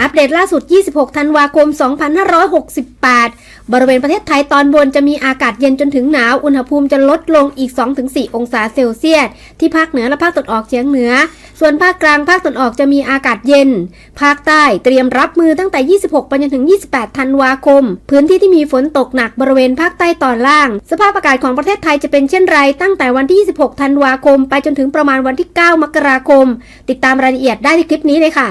อัปเดตล่าสุด 26 ธันวาคม 2568 บริเวณประเทศไทยตอนบนจะมีอากาศเย็นจนถึงหนาว อุณหภูมิจะลดลงอีก 2-4 องศาเซลเซียส ที่ภาคเหนือและภาคตะวันออกเฉียงเหนือ ส่วนภาคกลางภาคตะวันออกจะมีอากาศเย็น ภาคใต้เตรียมรับมือตั้งแต่ 26 ไปจนถึง 28 ธันวาคม พื้นที่ที่มีฝนตกหนักบริเวณภาคใต้ตอนล่าง สภาพอากาศของประเทศไทยจะเป็นเช่นไร ตั้งแต่วันที่ 26 ธันวาคม ไปจนถึงประมาณวันที่ 9 มกราคม ติดตามรายละเอียดได้ที่คลิปนี้เลยค่ะ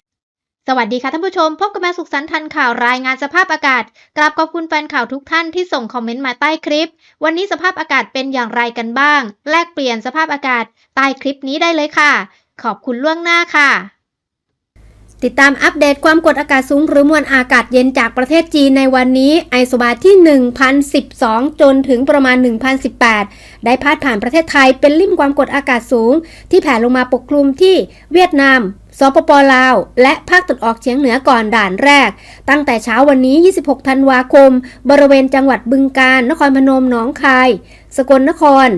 สวัสดีค่ะท่านผู้ชม พบกับแมวสุขสันต์ทันข่าวรายงานสภาพอากาศ กราบขอบคุณแฟนข่าวทุกท่านที่ส่งคอมเมนต์มาใต้คลิป วันนี้สภาพอากาศเป็นอย่างไรกันบ้าง แลกเปลี่ยนสภาพอากาศใต้คลิปนี้ได้เลยค่ะ ขอบคุณล่วงหน้าค่ะ ติดตามอัปเดตความกดอากาศสูงหรือมวลอากาศเย็นจากประเทศจีนในวันนี้ไอโซบาที่ 1012 จนถึงประมาณ 1018 ได้พาดผ่านประเทศไทยเป็นลิ่มความกดอากาศสูง ที่แผ่ลงมาปกคลุมที่เวียดนาม สปปลาว และภาคตะวันออกเฉียงเหนือก่อนด่านแรก ตั้งแต่เช้าวันนี้ 26 ธันวาคม บริเวณจังหวัดบึงกาฬนครพนมหนองคาย สกลนคร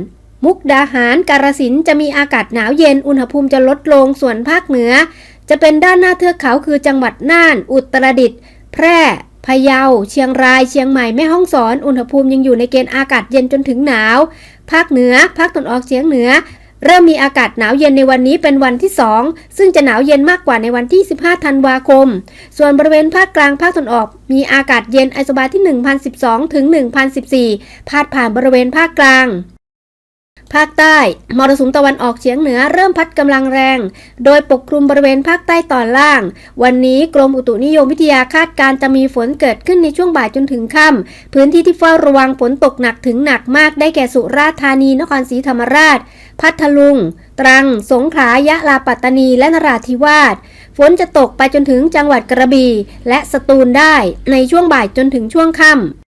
มุกดาหาร กาฬสินธุ์จะมีอากาศหนาวเย็น อุณหภูมิจะลดลง ส่วนภาคเหนือ จะเป็นด้านหน้าเทือกเขาคือจังหวัดน่าน อุตรดิตถ์ แพร่ พะเยา เชียงราย เชียงใหม่ แม่ฮ่องสอน อุณหภูมิยังอยู่ในเกณฑ์อากาศเย็นจนถึงหนาว ภาคเหนือ ภาคตะวันออกเฉียงเหนือ เริ่มมีอากาศหนาวเย็นในวันนี้เป็นวันที่ 2 ซึ่งจะหนาวเย็นมากกว่าในวันที่ 15 ธันวาคม ส่วนบริเวณภาคกลางภาคตะวันออก มีอากาศเย็นไอโซบาที่ 1012 ถึง 1014 พาดผ่านบริเวณภาคกลางภาคใต้มรสุมตะวันออกเฉียงเหนือเริ่มพัดกำลังแรง โดยปกคลุมบริเวณภาคใต้ตอนล่าง วันนี้กรมอุตุนิยมวิทยาคาดการจะมีฝนเกิดขึ้นในช่วงบ่ายจนถึงค่ำพื้นที่ที่เฝ้าระวังฝนตกหนักถึงหนักมากได้แก่สุราษฎร์ธานีนครศรีธรรมราช พัทลุง ตรัง สงขลายะลาปัตตานี และนราธิวาส ฝนจะตกไปจนถึงจังหวัดกระบี่และสตูลได้ในช่วงบ่ายจนถึงช่วงค่ำ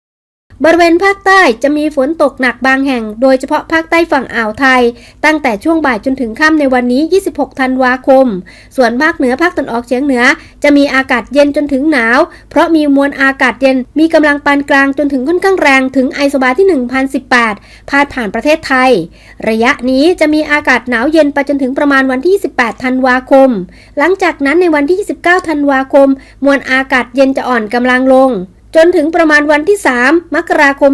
บริเวณภาคใต้จะมีฝนตกหนักบางแห่ง โดยเฉพาะภาคใต้ฝั่งอ่าวไทย ตั้งแต่ช่วงบ่ายจนถึงค่ำในวันนี้ 26 ธันวาคม ส่วนภาคเหนือภาคตะวันออกเฉียงเหนือ จะมีอากาศเย็นจนถึงหนาว เพราะมีมวลอากาศเย็นมีกำลังปานกลางจนถึงค่อนข้างแรงถึงไอโซบาที่ 1018 พาดผ่านประเทศไทย ระยะนี้จะมีอากาศหนาวเย็นไปจนถึงประมาณวันที่ 28 ธันวาคม หลังจากนั้นในวันที่ 29 ธันวาคม มวลอากาศเย็นจะอ่อนกำลังลง จนถึงประมาณวันที่ 3 มกราคม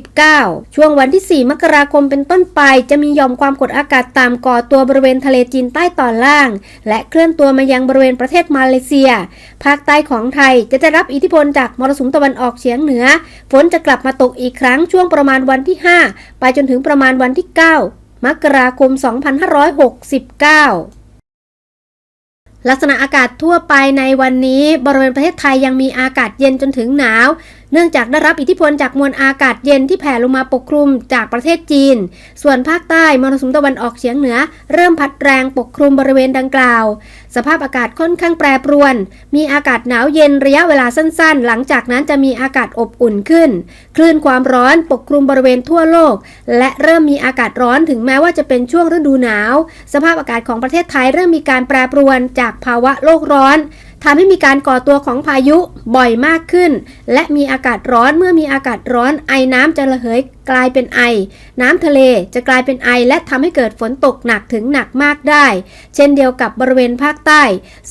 2569 ช่วงวันที่ 4 มกราคมเป็นต้นไป จะมีหย่อมความกดอากาศต่ำก่อตัวบริเวณทะเลจีนใต้ตอนล่าง และเคลื่อนตัวมายังบริเวณประเทศมาเลเซีย ภาคใต้ของไทยจะได้รับอิทธิพลจากมรสุมตะวันออกเฉียงเหนือ ฝนจะกลับมาตกอีกครั้งช่วงประมาณวันที่ 5 ไปจนถึงประมาณวันที่ 9 มกราคม 2569 ลักษณะอากาศทั่วไปในวันนี้ บริเวณประเทศไทยยังมีอากาศเย็นจนถึงหนาว เนื่องจากได้รับอิทธิพลจากมวลอากาศเย็นที่แผ่ลงมาปกคลุมจากประเทศจีน ส่วนภาคใต้มรสุมตะวันออกเฉียงเหนือ เริ่มพัดแรงปกคลุมบริเวณดังกล่าว สภาพอากาศค่อนข้างแปรปรวน มีอากาศหนาวเย็นระยะเวลาสั้นๆ หลังจากนั้นจะมีอากาศอบอุ่นขึ้น คลื่นความร้อนปกคลุมบริเวณทั่วโลก และเริ่มมีอากาศร้อนถึงแม้ว่าจะเป็นช่วงฤดูหนาว สภาพอากาศของประเทศไทยเริ่มมีการแปรปรวนจากภาวะโลกร้อน ทำให้มีการก่อตัวของพายุบ่อยมากขึ้น และมีอากาศร้อนเมื่อมีอากาศร้อนไอน้ำจะระเหย กลายเป็นไอ น้ำทะเลจะกลายเป็นไอและทำให้เกิดฝนตกหนักถึงหนักมากได้ เช่นเดียวกับบริเวณภาคใต้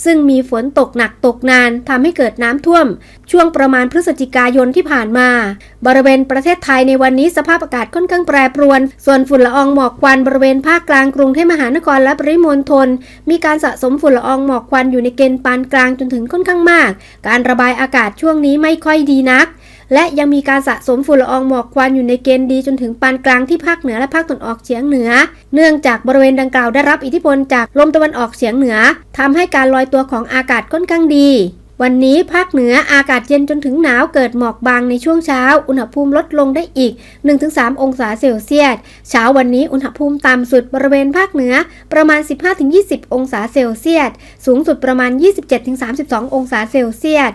ซึ่งมีฝนตกหนักตกนานทำให้เกิดน้ำท่วม ช่วงประมาณพฤศจิกายนที่ผ่านมา บริเวณประเทศไทยในวันนี้สภาพอากาศค่อนข้างแปรปรวน ส่วนฝุ่นละอองหมอกควันบริเวณภาคกลางกรุงเทพมหานครและปริมณฑลมีการสะสมฝุ่นละอองหมอกควันอยู่ในเกณฑ์ปานกลางจนถึงค่อนข้างมาก การระบายอากาศช่วงนี้ไม่ค่อยดีนัก และยังมีการสะสมฝุ่นละอองหมอกควันอยู่ในเกณฑ์ดีจนถึงปานกลางที่ภาคเหนือและภาคตะวันออกเฉียงเหนือ เนื่องจากบริเวณดังกล่าวได้รับอิทธิพลจากลมตะวันออกเฉียงเหนือทำให้การลอยตัวของอากาศค่อนข้างดีวันนี้ภาคเหนืออากาศเย็นจนถึงหนาวเกิดหมอกบางในช่วงเช้า อุณหภูมิลดลงได้อีก 1-3 องศาเซลเซียส เช้าวันนี้อุณหภูมิต่ำสุดบริเวณภาคเหนือประมาณ 15-20 องศาเซลเซียส สูงสุดประมาณ 27-32 องศาเซลเซียส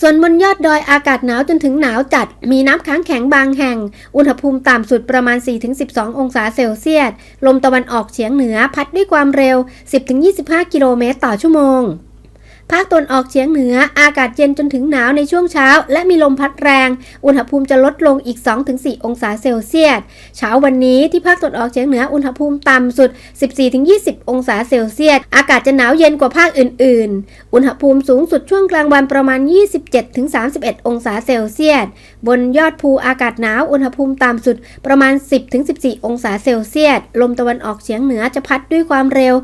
ส่วนบนยอดดอยอากาศหนาวจนถึงหนาวจัด มีน้ำค้างแข็งบางแห่ง อุณหภูมิต่ำสุดประมาณ 4-12 องศาเซลเซียส ลมตะวันออกเฉียงเหนือพัดด้วยความเร็ว 10-25 กิโลเมตรต่อชั่วโมง ภาคตะวันออกเฉียงเหนืออากาศเย็นจนถึงหนาวในช่วงเช้า และมีลมพัดแรง อุณหภูมิจะลดลงอีก 2-4 องศาเซลเซียส เช้าวันนี้ที่ภาคตะวันออกเฉียงเหนืออุณหภูมิต่ำสุด 14-20 องศาเซลเซียส อากาศจะหนาวเย็นกว่าภาคอื่น ๆ อุณหภูมิสูงสุดช่วงกลางวันประมาณ 27-31 องศาเซลเซียส บนยอดภูอากาศหนาวอุณหภูมิต่ำสุดประมาณ 10-14 องศาเซลเซียส ลมตะวันออกเฉียงเหนือจะพัดด้วยความเร็ว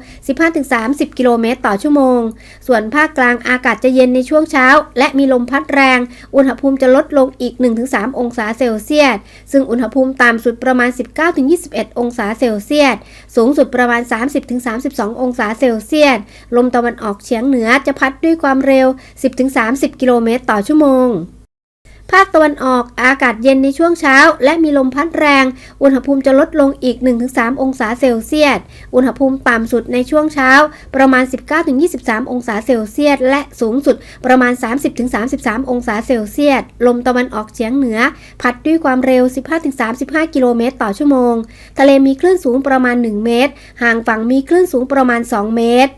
15-30 กิโลเมตรต่อชั่วโมง ส่วนภาคกลางอากาศจะเย็นในช่วงเช้า และมีลมพัดแรง อุณหภูมิจะลดลงอีก 1-3 องศาเซลเซียส ซึ่งอุณหภูมิต่ำสุดประมาณ 19-21 องศาเซลเซียส สูงสุดประมาณ 30-32 องศาเซลเซียส ลมตะวันออกเฉียงเหนือจะพัดด้วยความเร็ว 10-30 กิโลเมตรต่อชั่วโมง ภาคตะวันออกอากาศเย็นในช่วงเช้า และมีลมพัดแรง อุณหภูมิจะลดลงอีก 1-3 องศาเซลเซียส อุณหภูมิต่ำสุดในช่วงเช้า ประมาณ 19-23 องศาเซลเซียส และสูงสุดประมาณ 30-33 องศาเซลเซียส ลมตะวันออกเฉียงเหนือ พัดด้วยความเร็ว 15-35 กิโลเมตรต่อชั่วโมง ทะเลมีคลื่นสูงประมาณ 1 เมตร ห่างฝั่งมีคลื่นสูงประมาณ 2 เมตร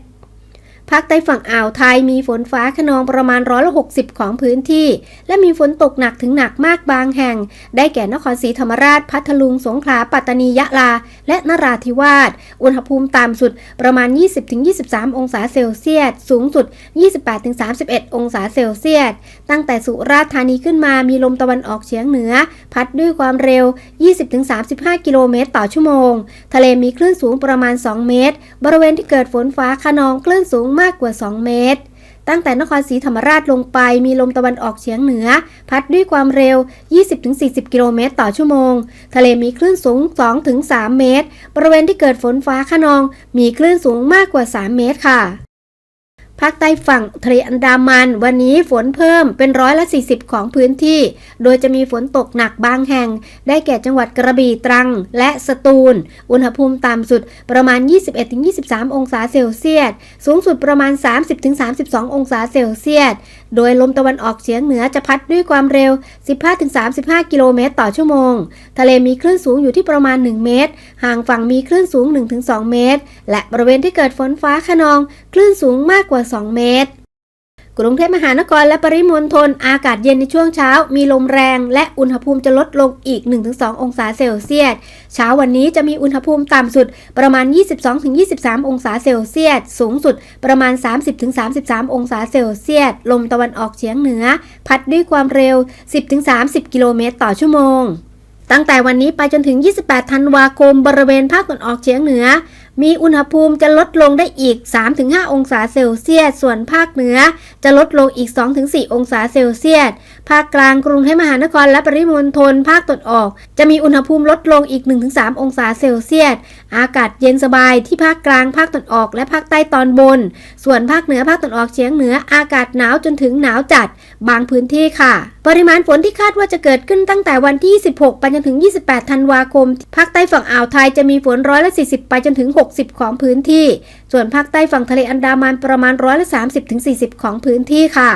ภาคใต้ฝั่งอ่าวไทยมีฝนฟ้าขนองประมาณร้อยละ60ของพื้นที่ และมีฝนตกหนักถึงหนักมากบางแห่ง ได้แก่นครศรีธรรมราช พัทลุง สงขลา ปัตตานี ยะลา และนราธิวาส อุณหภูมิต่ำสุดประมาณ 20-23 องศาเซลเซียส สูงสุด 28-31 องศาเซลเซียส ตั้งแต่สุราษฎร์ธานีขึ้นมามีลมตะวันออกเฉียงเหนือ พัดด้วยความเร็ว 20-35 กิโลเมตรต่อชั่วโมง ทะเลมีคลื่นสูงประมาณ 2 เมตร บริเวณที่เกิดฝนฟ้าขนองคลื่นสูงมากกว่า 2 เมตร ตั้งแต่นครศรีธรรมราชลงไปมีลมตะวันออกเฉียงเหนือ พัดด้วยความเร็ว 20-40 กิโลเมตรต่อชั่วโมง ทะเลมีคลื่นสูง 2-3 เมตร บริเวณที่เกิดฝนฟ้าขนอง มีคลื่นสูงมากกว่า 3 เมตรค่ะ ภาคใต้ฝั่งทะเลอันดามัน วันนี้ฝนเพิ่มเป็นร้อยละ 40 ของพื้นที่ โดยจะมีฝนตกหนักบางแห่ง ได้แก่จังหวัดกระบี่ตรัง และสตูล อุณหภูมิต่ำสุดประมาณ 21-23 องศาเซลเซียส สูงสุดประมาณ 30-32 องศาเซลเซียส โดยลมตะวันออกเฉียงเหนือจะพัดด้วยความเร็ว 15-35 กิโลเมตรต่อชั่วโมง ทะเลมีคลื่นสูงอยู่ที่ประมาณ 1 เมตร ห่างฝั่งมีคลื่นสูง 1-2 เมตร และบริเวณที่เกิดฝนฟ้าขนอง คลื่นสูงมากกว่า 2 เมตร กรุงเทพมหานครและปริมณฑลอากาศเย็นในช่วงเช้า มีลมแรง และอุณหภูมิจะลดลงอีก 1-2 องศาเซลเซียส เช้าวันนี้จะมีอุณหภูมิต่ำสุดประมาณ 22-23 องศาเซลเซียส สูงสุดประมาณ 30-33 องศาเซลเซียส ลมตะวันออกเฉียงเหนือ พัดด้วยความเร็ว 10-30 กิโลเมตรต่อชั่วโมงตั้งแต่วันนี้ไปจนถึง 28 ธันวาคม บริเวณภาคตะวันออกเฉียงเหนือ มีอุณหภูมิจะลดลงได้อีก 3-5 องศาเซลเซียส ส่วนภาคเหนือจะลดลงอีก 2-4 องศาเซลเซียสภาคกลางกรุงเทพมหานครและปริมณฑลภาคตะวันออก จะมีอุณหภูมิลดลงอีก 1-3 องศาเซลเซียส อากาศเย็นสบายที่ภาคกลางภาคตะวันออก และภาคใต้ตอนบน ส่วนภาคเหนือภาคตะวันออกเฉียงเหนืออากาศหนาวจนถึงหนาวจัด บางพื้นที่ค่ะ ปริมาณฝนที่คาดว่าจะเกิดขึ้นตั้งแต่วันที่ 16 ไปจนถึง 28 ธันวาคม ภาคใต้ฝั่งอ่าวไทยจะมีฝนร้อยละ 40 ไปจนถึง 60 ของพื้นที่ ส่วนภาคใต้ฝั่งทะเลอันดามันประมาณร้อยละ 30ถึง40 ของพื้นที่ค่ะ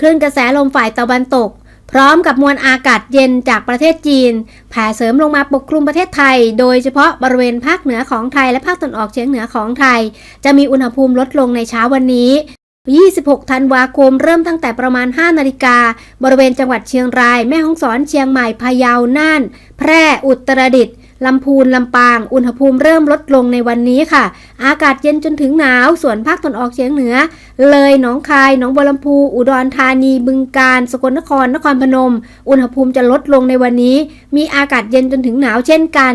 คลื่นกระแสลมฝ่ายตะวันตก พร้อมกับมวลอากาศเย็นจากประเทศจีน แผ่เสริมลงมาปกคลุมประเทศไทย โดยเฉพาะบริเวณภาคเหนือของไทยและภาคตะวันออกเฉียงเหนือของไทย จะมีอุณหภูมิลดลงในเช้าวันนี้ 26 ธันวาคมเริ่มตั้งแต่ประมาณ 5 นาฬิกา บริเวณจังหวัดเชียงราย แม่ฮ่องสอนเชียงใหม่พะเยาน่าน แพร่อุตรดิตถ์ ลำพูนลำปาง อุณหภูมิเริ่มลดลงในวันนี้ค่ะ อากาศเย็นจนถึงหนาว ส่วนภาคตะวันออกเฉียงเหนือ เลยหนองคาย หนองบัวลำพู อุดรธานี บึงกาฬ สกลนคร นครพนม อุณหภูมิจะลดลงในวันนี้ มีอากาศเย็นจนถึงหนาวเช่นกัน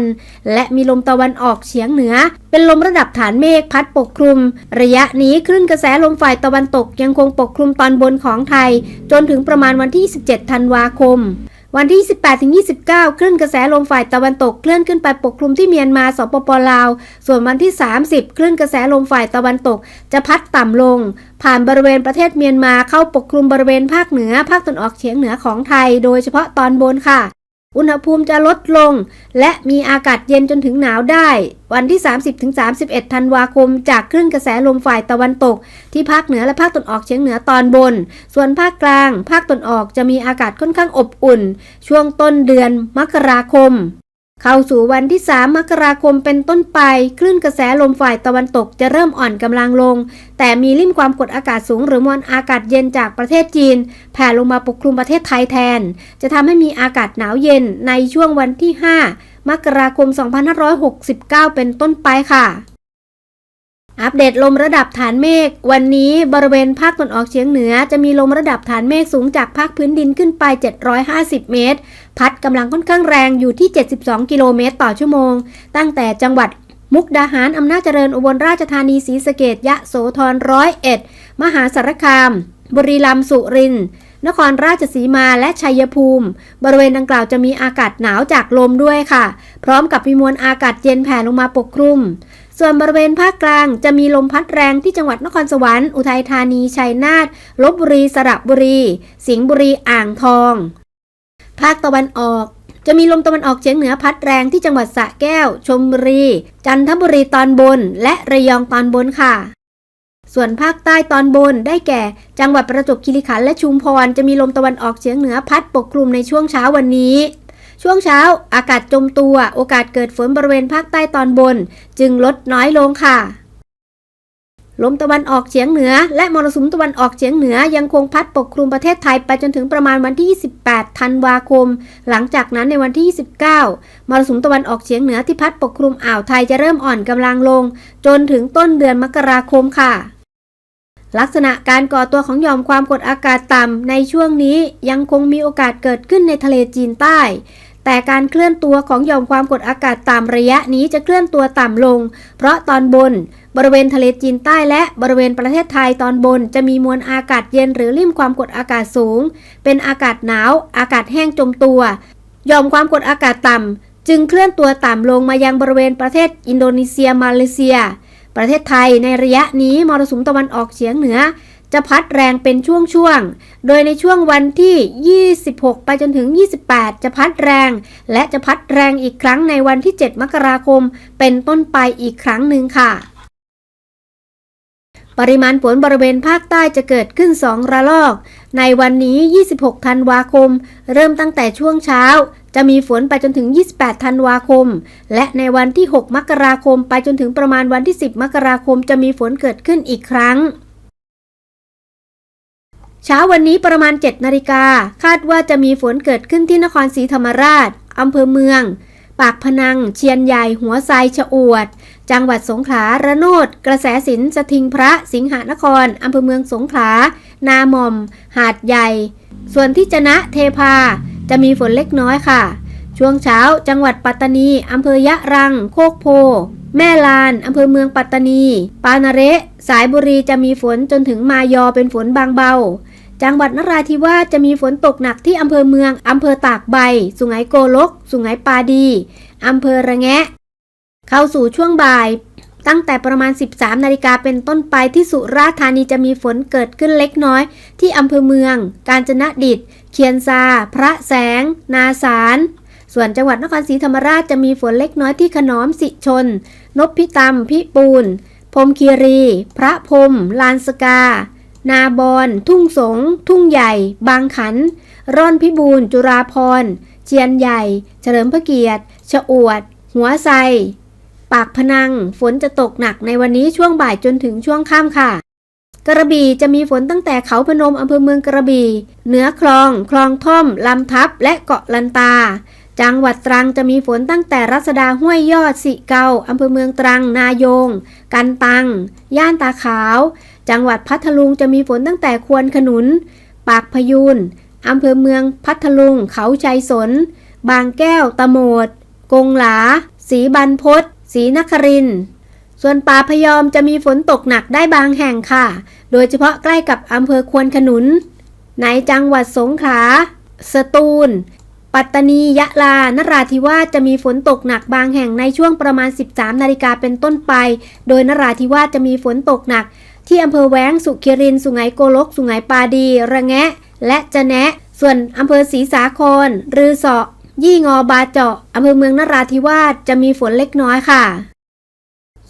และมีลมตะวันออกเฉียงเหนือ เป็นลมระดับฐานเมฆพัดปกคลุม ระยะนี้คลื่นกระแสลมฝ่ายตะวันตกยังคงปกคลุมตอนบนของไทย จนถึงประมาณวันที่27ธันวาคม วันที่ 18ถึง29 คลื่นกระแสลมฝ่ายตะวันตกเคลื่อนขึ้นไปปกคลุมที่เมียนมาสปปลาว ส่วนวันที่ 30 คลื่นกระแสลมฝ่ายตะวันตก จะพัดต่ำลง ผ่านบริเวณประเทศเมียนมาเข้าปกคลุมบริเวณภาคเหนือ ภาคตะวันออกเฉียงเหนือของไทย โดยเฉพาะตอนบนค่ะ อุณหภูมิจะลดลง และมีอากาศเย็นจนถึงหนาวได้ วันที่ 30-31 ธันวาคม จากคลื่นกระแสลมฝ่ายตะวันตก ที่ภาคเหนือและภาคตะวันออกเฉียงเหนือตอนบน ส่วนภาคกลาง ภาคตะวันออกจะมีอากาศค่อนข้างอบอุ่น ช่วงต้นเดือนมกราคม เข้าสู่วันที่ 3 มกราคมเป็นต้นไปคลื่นกระแสลมฝ่ายตะวันตกจะเริ่มอ่อนกำลังลง แต่มีริมความกดอากาศสูงหรือมวลอากาศเย็นจากประเทศจีน แผ่ลงมาปกคลุมประเทศไทยแทน จะทำให้มีอากาศหนาวเย็นในช่วงวันที่ 5 มกราคม 2569 เป็นต้นไปค่ะ อัปเดตลมระดับฐานเมฆวันนี้บริเวณภาคตะวันออกเฉียงเหนือ จะมีลมระดับฐานเมฆสูงจากภาคพื้นดินขึ้นไป 750 เมตร พัดกำลังค่อนข้างแรงอยู่ที่ 72 กิโลเมตรต่อชั่วโมง ตั้งแต่จังหวัดมุกดาหาร อำนาจเจริญอุบลราชธานีศรีสะเกดยะโสธรร้อยเอ็ดมหาสารคาม บุรีรัมย์สุรินทร์นครราชสีมาและชัยภูมิ บริเวณดังกล่าวจะมีอากาศหนาวจากลมด้วยค่ะ พร้อมกับมีมวลอากาศเย็นแผ่ลงมาปกคลุม ส่วนบริเวณภาคกลางจะมีลมพัดแรงที่จังหวัดนครสวรรค์ อุทัยธานี ชัยนาท ลบบุรี สระบุรี สิงห์บุรี อ่างทอง ภาคตะวันออก จะมีลมตะวันออกเฉียงเหนือพัดแรงที่จังหวัดสระแก้วชลบุรี จันทบุรีตอนบน และระยองตอนบนค่ะ ส่วนภาคใต้ตอนบนได้แก่ จังหวัดประจวบคีรีขันธ์และชุมพร จะมีลมตะวันออกเฉียงเหนือพัดปกคลุมในช่วงเช้าวันนี้ ช่วงเช้าอากาศจมตัว โอกาสเกิดฝนบริเวณภาคใต้ตอนบน จึงลดน้อยลงค่ะ ลมตะวันออกเฉียงเหนือ และมรสุมตะวันออกเฉียงเหนือยังคงพัดปกคลุมประเทศไทยไปจนถึงประมาณวันที่ 28 ธันวาคม หลังจากนั้นในวันที่ 29 มรสุมตะวันออกเฉียงเหนือที่พัดปกคลุมอ่าวไทยจะเริ่มอ่อนกำลังลง จนถึงต้นเดือนมกราคมค่ะลักษณะการก่อตัวของหย่อมความกดอากาศต่ำในช่วงนี้ยังคงมีโอกาสเกิดขึ้นในทะเลจีนใต้ แต่การเคลื่อนตัวของหย่อมความกดอากาศต่ำระยะนี้จะเคลื่อนตัวต่ำลง เพราะตอนบน บริเวณทะเลจีนใต้และบริเวณประเทศไทยตอนบนจะมีมวลอากาศเย็นหรือริมความกดอากาศสูง เป็นอากาศหนาว อากาศแห้งจมตัวหย่อมความกดอากาศต่ำจึงเคลื่อนตัวต่ำลงมายังบริเวณประเทศอินโดนีเซียมาเลเซีย ประเทศไทยในระยะนี้มรสุมตะวันออกเฉียงเหนือ จะพัดแรงเป็นช่วงๆ โดยในช่วงวันที่ 26 ไปจนถึง 28 จะพัดแรง และจะพัดแรงอีกครั้งในวันที่ 7 มกราคม เป็นต้นไปอีกครั้งหนึ่งค่ะ ปริมาณฝนบริเวณภาคใต้จะเกิดขึ้น 2 ระลอก ในวันนี้ 26 ธันวาคม เริ่มตั้งแต่ช่วงเช้าจะมีฝนไปจนถึง 28 ธันวาคม และในวันที่ 6 มกราคม ไปจนถึงประมาณวันที่ 10 มกราคม จะมีฝนเกิดขึ้นอีกครั้ง เช้าวันนี้ประมาณ 7 นาฬิกา คาดว่าจะมีฝนเกิดขึ้นที่นครศรีธรรมราช อำเภอเมือง ปากพนัง เชียนใหญ่ หัวไซชะอวด จังหวัดสงขลา ระโนด กระแสสินสทิงพระ สิงหนคร อำเภอเมืองสงขลา นาหม่อม หาดใหญ่ ส่วนที่จะนะ เทพา จะมีฝนเล็กน้อยค่ะ ช่วงเช้า จังหวัดปัตตานีอำเภอยะรัง โคกโพ แม่ลานอำเภอเมืองปัตตานี ปานาเระสายบุรีจะมีฝนจนถึงมายอเป็นฝนบางเบา จังหวัดนราธิวาสจะมีฝนตกหนักที่อำเภอเมืองอำเภอตากใบ สุไหงโกลก สุไหงปาดีอำเภอระแงะ เข้าสู่ช่วงบ่าย ตั้งแต่ประมาณ 13 นาฬิกาเป็นต้นไปที่สุราษฎร์ธานีจะมีฝนเกิดขึ้นเล็กน้อย ที่อำเภอเมือง กาญจนดิตเคียนซา พระแสง นาสาร ส่วนจังหวัดนครศรีธรรมราชจะมีฝนเล็กน้อยที่ขนอมสิชนนพพิตำพิปูนพรมคีรี พระพรม ลานสกา นาบอนทุ่งสง ทุ่งใหญ่ บางขัน ร่อนพิบูลจุราพรเชียนใหญ่ เฉลิมพระเกียรติ ชะอวด หัวไซปากพนัง ฝนจะตกหนักในวันนี้ช่วงบ่ายจนถึงช่วงค่ำค่ะ กระบี่จะมีฝนตั้งแต่เขาพนมอำเภอเมืองกระบี่ เหนือคลอง คลองท่อม ลำทับ และเกาะลันตา จังหวัดตรังจะมีฝนตั้งแต่รัศดาห้วยยอดสิเกาอำเภอเมืองตรัง นายง กันตัง ย่านตาขาว จังหวัดพัทลุงจะมีฝนตั้งแต่ควนขนุน ปากพยูนอำเภอเมืองพัทลุง เขาชัยสน บางแก้ว ตะโมด กงหลา สีบรรพศสีนคริน ส่วนป่าพยอมจะมีฝนตกหนักได้บางแห่งค่ะ โดยเฉพาะใกล้กับอำเภอควนขนุน ในจังหวัดสงขลาสตูล ปัตตานี ยะลา นราธิวาสจะมีฝนตกหนักบางแห่งในช่วงประมาณ 13 นาฬิกาเป็นต้นไป โดยนราธิวาสจะมีฝนตกหนัก ที่อำเภอแว้ง สุขิริน สุไหงโกลก สุไหงปาดี ระแงะ และจะแนะ ส่วนอำเภอศรีสาคร รือเสาะ ยี่งอบาเจาะอำเภอเมืองนราธิวาสจะมีฝนเล็กน้อยค่ะ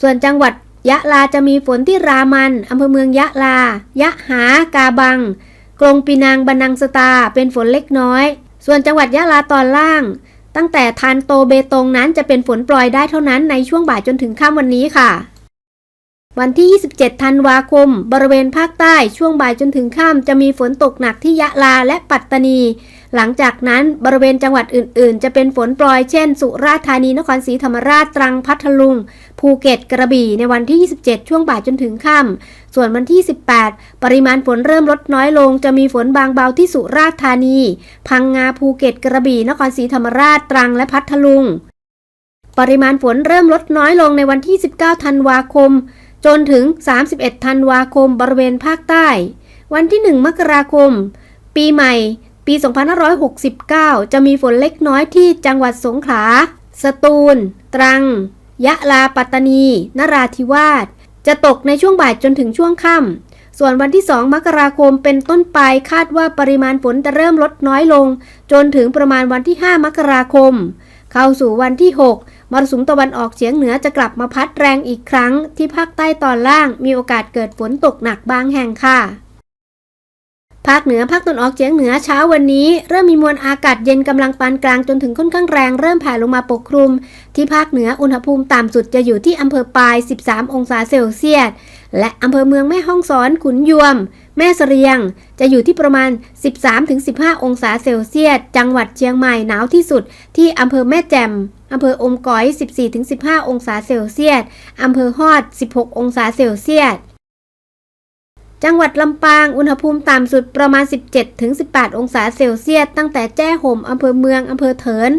ส่วนจังหวัดยะลาจะมีฝนที่รามันอำเภอเมืองยะลา ยะหา กาบัง กรงปีนังบันังสตา เป็นฝนเล็กน้อย ส่วนจังหวัดยะลาตอนล่าง ตั้งแต่ทานโตเบตงนั้นจะเป็นฝนปล่อยได้เท่านั้นในช่วงบ่ายจนถึงค่ำวันนี้ค่ะ วันที่ 27 ธันวาคม บริเวณภาคใต้ช่วงบ่ายจนถึงค่ำจะมีฝนตกหนักที่ยะลาและปัตตานี หลังจากนั้นบริเวณจังหวัดอื่น ๆ จะเป็นฝนปล่อยเช่น สุราษฎร์ธานีนครศรีธรรมราชตรังพัทลุง ภูเก็ตกระบี่ในวันที่ 27 ช่วงบ่ายจนถึงค่ำส่วนวันที่ 18 ปริมาณฝนเริ่มลดน้อยลง จะมีฝนบางเบาที่สุราษฎร์ธานี พังงาภูเก็ตกระบี่นครศรีธรรมราชตรังและพัทลุง ปริมาณฝนเริ่มลดน้อยลงในวันที่ 19 ธันวาคม จนถึง 31 ธันวาคมบริเวณภาคใต้ วันที่ 1 มกราคม ปีใหม่ ปี 2569 จะมีฝนเล็กน้อยที่จังหวัดสงขลา สตูล ตรัง ยะลาปัตตานี นราธิวาส จะตกในช่วงบ่ายจนถึงช่วงค่ำ ส่วนวันที่ 2 มกราคมเป็นต้นไปคาดว่าปริมาณฝนจะเริ่มลดน้อยลง จนถึงประมาณวันที่ 5 มกราคม เข้าสู่วันที่ 6มรสุมตะวันออกเฉียงเหนือจะกลับมาพัดแรงอีกครั้ง ที่ภาคใต้ตอนล่างมีโอกาสเกิดฝนตกหนักบางแห่งค่ะ ภาคเหนือภาคตะวันออกเฉียงเหนือเช้าวันนี้ เริ่มมีมวลอากาศเย็นกำลังปานกลางจนถึงค่อนข้างแรงเริ่มแผ่ลงมาปกคลุม ที่ภาคเหนืออุณหภูมิต่ำสุดจะอยู่ที่อำเภอปาย 13 องศาเซลเซียส และอำเภอเมืองแม่ฮ่องสอนขุนยวม แม่เสรียง จะอยู่ที่ประมาณ 13-15 องศาเซลเซียส จังหวัดเชียงใหม่หนาวที่สุด ที่อำเภอแม่แจ่มอำเภออมก๋อย 14-15 องศาเซลเซียสอำเภอฮอด 16 องศาเซลเซียส จังหวัดลำปาง อุณหภูมิต่ำสุดประมาณ 17-18 องศาเซลเซียส ตั้งแต่แจ้ห่มอำเภอเมือง อำเภอเถิน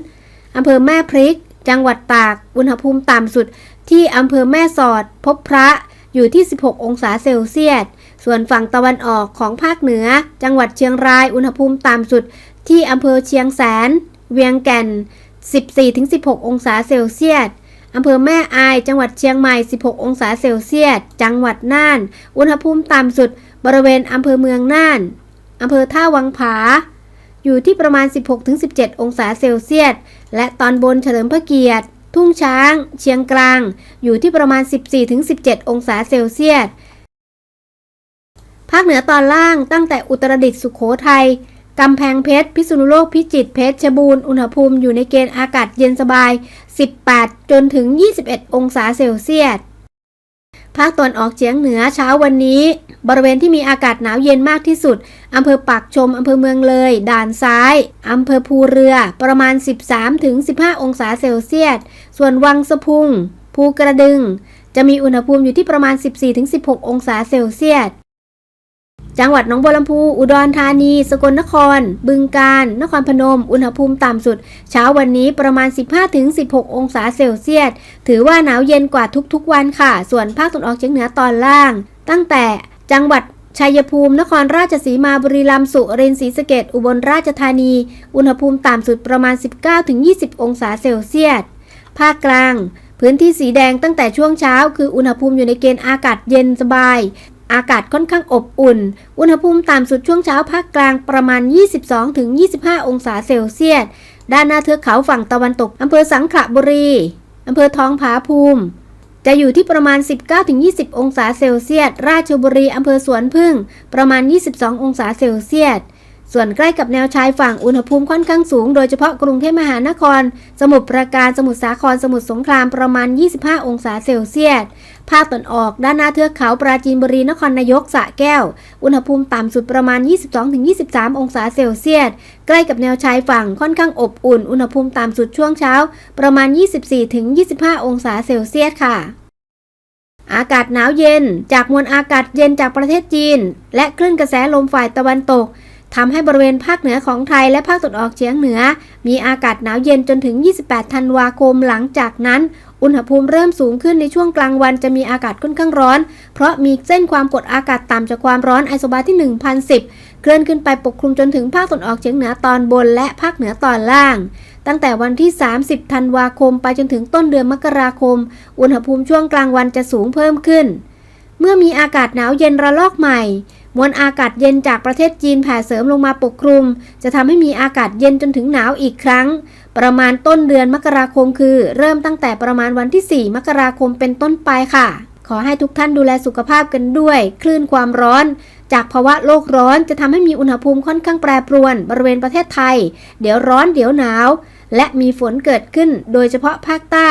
อำเภอแม่พริก จังหวัดตาก อุณหภูมิต่ำสุดที่อำเภอแม่สอด พบพระ อยู่ที่ 16 องศาเซลเซียส ส่วนฝั่งตะวันออกของภาคเหนือ จังหวัดเชียงราย อุณหภูมิต่ำสุดที่อำเภอเชียงแสน เวียงแก่น 14-16 องศาเซลเซียส อำเภอแม่อายจังหวัดเชียงใหม่ 16 องศาเซลเซียส จังหวัดน่าน อุณหภูมิต่ำสุด บริเวณอำเภอเมืองน่านอำเภอท่าวังผา อยู่ที่ประมาณ 16-17 องศาเซลเซียส และตอนบนเฉลิมพระเกียรติ ทุ่งช้าง เชียงกลาง อยู่ที่ประมาณ 14-17 องศาเซลเซียส ภาคเหนือตอนล่างตั้งแต่อุตรดิตถ์สุขโขทัย กำแพงเพชร พิษณุโลก พิจิตร เพชร ชบูรณ์ อุณหภูมิอยู่ในเกณฑ์อากาศเย็นสบาย 18 จนถึง 21 องศาเซลเซียส ภาคตะวันออกเฉียงเหนือเช้าวันนี้ บริเวณที่มีอากาศหนาวเย็นมากที่สุด อำเภอปากชม อำเภอเมืองเลย ด่านซ้าย อำเภอภูเรือ ประมาณ 13ถึง15 องศาเซลเซียส ส่วนวังสะพุง ภูกระดึง จะมีอุณหภูมิอยู่ที่ประมาณ 14ถึง16 องศาเซลเซียส จังหวัดหนองบัวลำพู อุดรธานี สกลนคร บึงกาฬ นครพนม อุณหภูมิต่ำสุด เช้าวันนี้ประมาณ 15-16 องศาเซลเซียส ถือว่าหนาวเย็นกว่าทุกๆวันค่ะ ส่วนภาคตะวันออกเฉียงเหนือตอนล่าง ตั้งแต่จังหวัดชัยภูมิ นครราชสีมา บุรีรัมย์ สุรินทร์ ศรีสะเกษอุบลราชธานี อุณหภูมิต่ำสุดประมาณ 19-20 องศาเซลเซียส ภาคกลาง พื้นที่สีแดงตั้งแต่ช่วงเช้า คืออุณหภูมิอยู่ในเกณฑ์อากาศเย็นสบาย อากาศค่อนข้างอบอุ่น อุณหภูมิต่ำสุดช่วงเช้าภาคกลางประมาณ 22-25 องศาเซลเซียส ด้านหน้าเทือกเขาฝั่งตะวันตกอำเภอสังขละบุรี อำเภอท้องผาภูมิ จะอยู่ที่ประมาณ 19-20 องศาเซลเซียส ราชบุรีอำเภอสวนพึ่ง ประมาณ 22 องศาเซลเซียส ส่วนใกล้กับแนวชายฝั่งอุณหภูมิค่อนข้างสูง โดยเฉพาะกรุงเทพมหานคร สมุทรปราการสมุทรสาครสมุทรสงครามประมาณ 25 องศาเซลเซียสภาคตะวันออกด้านหน้าเทือกเขาปราจีนบุรีนครนายกสะแก้ว อุณหภูมิต่ำสุดประมาณ 22-23 องศาเซลเซียส ใกล้กับแนวชายฝั่งค่อนข้างอบอุ่น อุณหภูมิต่ำสุดช่วงเช้า ประมาณ 24-25 องศาเซลเซียสค่ะอากาศหนาวเย็น จากมวลอากาศเย็นจากประเทศจีน และคลื่นกระแสลมฝ่ายตะวันตก ทำให้บริเวณภาคเหนือของไทยและภาคตะวันออกเฉียงเหนือ มีอากาศหนาวเย็นจนถึง 28 ธันวาคมหลังจากนั้น อุณหภูมิเริ่มสูงขึ้นในช่วงกลางวันจะมีอากาศค่อนข้างร้อน เพราะมีเส้นความกดอากาศต่ำจากความร้อนไอโซบาร์ที่ 1010 เคลื่อนขึ้นไปปกคลุมจนถึงภาคตะวันออกเฉียงเหนือตอนบนและภาคเหนือตอนล่าง ตั้งแต่วันที่ 30 ธันวาคมไปจนถึงต้นเดือนมกราคม อุณหภูมิช่วงกลางวันจะสูงเพิ่มขึ้น เมื่อมีอากาศหนาวเย็นระลอกใหม่ มวลอากาศเย็นจากประเทศจีนแผ่เสริมลงมาปกคลุม จะทำให้มีอากาศเย็นจนถึงหนาวอีกครั้ง ประมาณต้นเดือนมกราคมคือ เริ่มตั้งแต่ประมาณวันที่ 4 มกราคมเป็นต้นไปค่ะ ขอให้ทุกท่านดูแลสุขภาพกันด้วย คลื่นความร้อน จากภาวะโลกร้อนจะทำให้มีอุณหภูมิค่อนข้างแปรปรวน บริเวณประเทศไทย เดี๋ยวร้อนเดี๋ยวหนาว และมีฝนเกิดขึ้น โดยเฉพาะภาคใต้